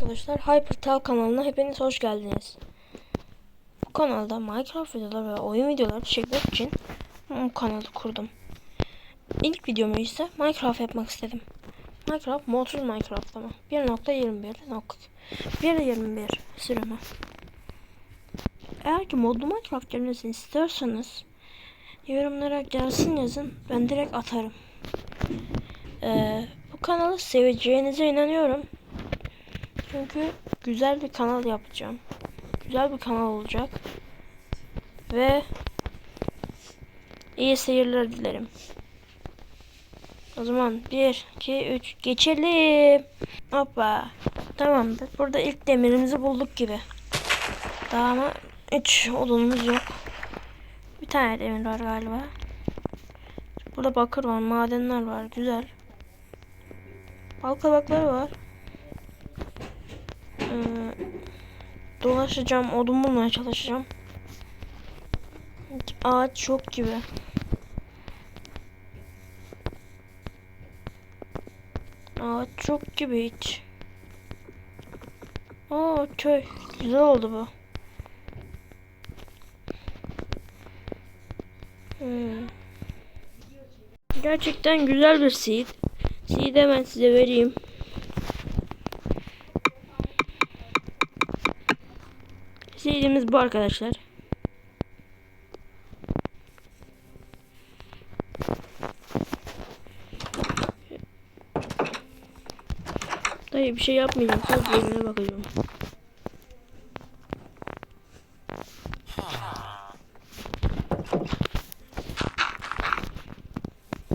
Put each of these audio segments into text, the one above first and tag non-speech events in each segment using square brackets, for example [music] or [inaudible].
Arkadaşlar HyperTal kanalına hepiniz hoş geldiniz. Bu kanalda Minecraft videoları ve oyun videoları çekmek için bu kanalı kurdum. İlk videomu ise Minecraft yapmak istedim. Minecraft modsuz Minecraft ama 1.21 1.21 sürümü. Eğer ki modlu Minecraft gelmesini istiyorsanız yorumlara gelsin yazın ben direkt atarım. Ee, bu kanalı seveceğinize inanıyorum. Çünkü güzel bir kanal yapacağım. Güzel bir kanal olacak. Ve iyi seyirler dilerim. O zaman 1, 2, 3 geçelim. Hoppa. Tamamdır. Burada ilk demirimizi bulduk gibi. Daha ama hiç odunumuz yok. Bir tane demir var galiba. Burada bakır var, madenler var. Güzel. Bal kabakları var. Ee, dolaşacağım, odun bulmaya çalışacağım. Ağaç yok gibi. Ağaç çok gibi hiç. Aa köy. Güzel oldu bu. Hmm. Gerçekten güzel bir seed. Seed hemen size vereyim. Seedimiz bu arkadaşlar. Dayı bir şey yapmayacağım. Sadece yerine bakacağım.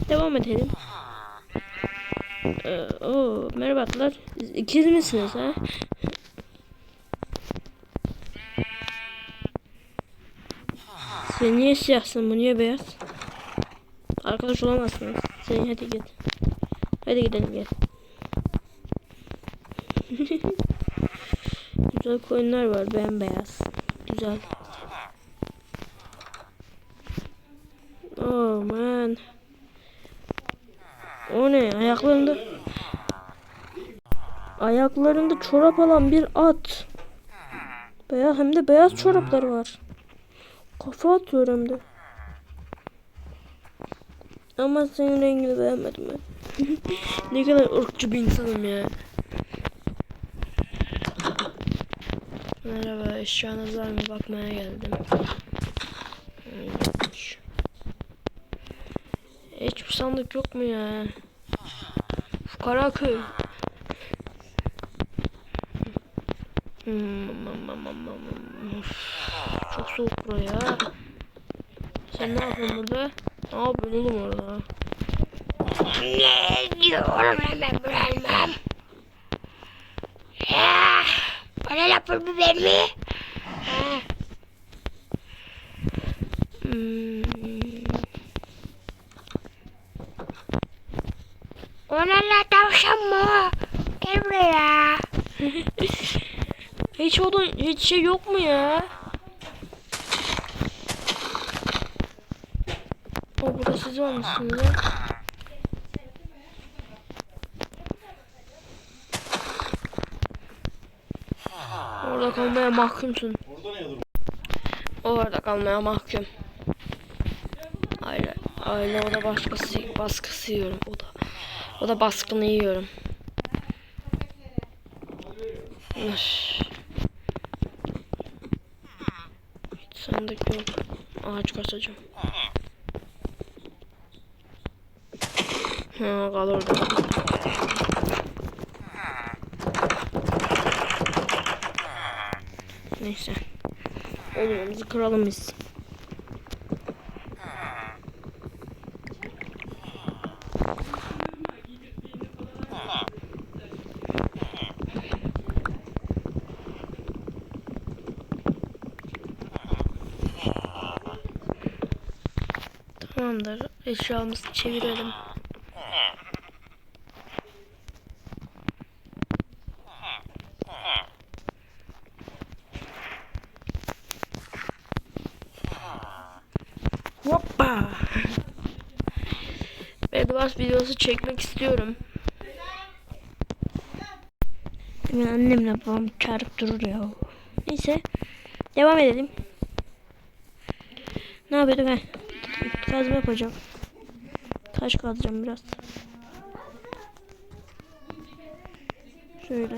Devam edelim. Ee, oo, merhaba İkiz misiniz ha? Sen niye siyahsın bu niye beyaz? Arkadaş olamazsınız. Sen hadi git. Hadi gidelim gel. [laughs] Güzel koyunlar var bembeyaz. Güzel. Oh man. O ne ayaklarında Ayaklarında çorap alan bir at. Beyaz hem de beyaz çorapları var. Kafa atıyor hem de. Ama senin rengini beğenmedim ben. [laughs] ne kadar ırkçı bir insanım ya. Merhaba, eşyanız var mı? Bakmaya geldim. Hiç. Hiçbir sandık yok mu ya? Karaköy. Hmm, Çok soğuk buraya. Sen ne yapıyorsun burada? Ne yapıyorsun oğlum orada? Ne diyorum hemen bırakmam. Bana lafı biber mi? Ha, Hmm. Onunla tavşan mı? Gel buraya. [laughs] Hiç odun, hiç şey yok mu ya? O burada siz olmuşsunuz ya. Orada kalmaya mahkumsun. Orada kalmaya mahkum. Aile, aile o da başkası, baskısı yiyorum o da. O da baskını yiyorum. Üf. Hiç sandık yok. Ağaç kasacağım. Ha kal orada. Neyse. Olmamızı kıralım biz. Tamamdır. Eşyamızı çevirelim. Bedwars videosu çekmek istiyorum. Şimdi annemle babam çağırıp durur ya. Neyse. Devam edelim. Ne yapıyordum he? Kazma yapacağım. Taş kazacağım biraz. Şöyle.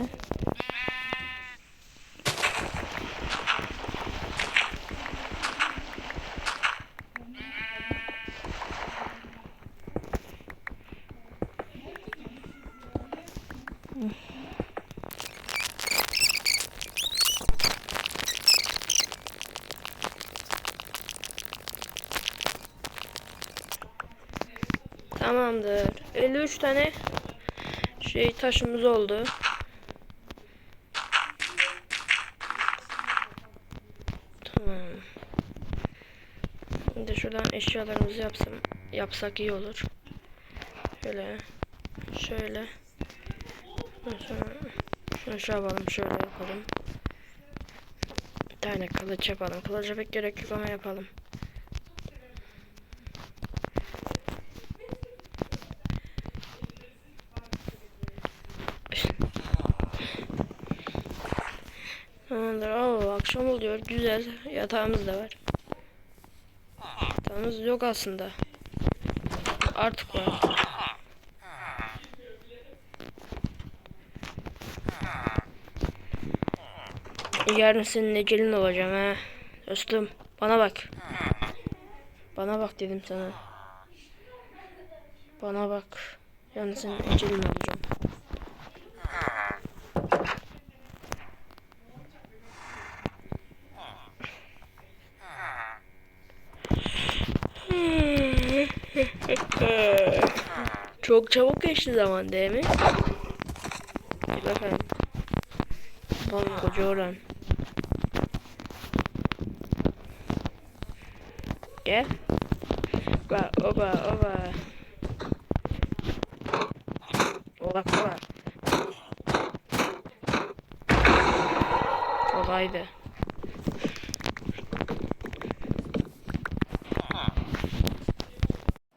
Tamamdır. 53 tane şey taşımız oldu. Tamam. Şimdi şuradan eşyalarımızı yapsam, yapsak iyi olur. Şöyle. Şöyle. Sonra şunu şey yapalım. Şöyle yapalım. Bir tane kılıç yapalım. Kılıca pek gerek yok ama yapalım. Tamamdır. Oo, akşam oluyor. Güzel. Yatağımız da var. Yatağımız yok aslında. Artık var. Yarın senin ecelin olacağım ha. Dostum bana bak. Bana bak dedim sana. Bana bak. Yarın senin ecelin olacağım. Çok çabuk geçti zaman değil mi? Bakalım. Lan koca oran. Gel. Oba oba oba. Ola ola. Kolaydı.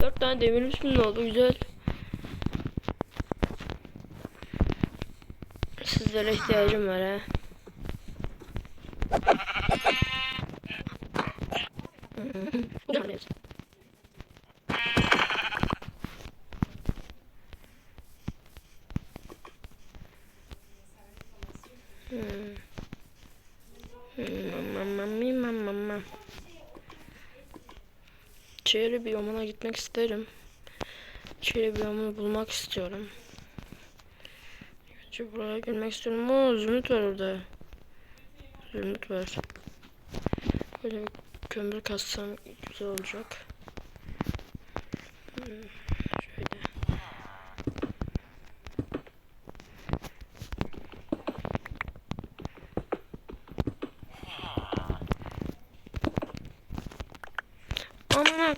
Dört tane demir üstünde oldu güzel. Sizlere ihtiyacım var ha. Çevre biyomuna gitmek isterim. Çevre biyomunu bulmak istiyorum. Önce buraya girmek istiyorum. Oo zümrüt var orada. Zümrüt var. Böyle bir kömür kassam güzel olacak. Hmm, şöyle. Amına.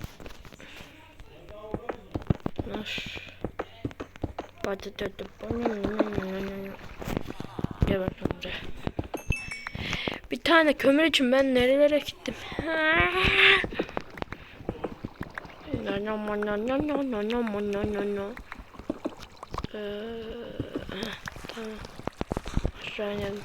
Naş. Patates. Gel bakalım buraya. Bir tane kömür için ben nerelere gittim? Ee, tamam. Aşağı inelim.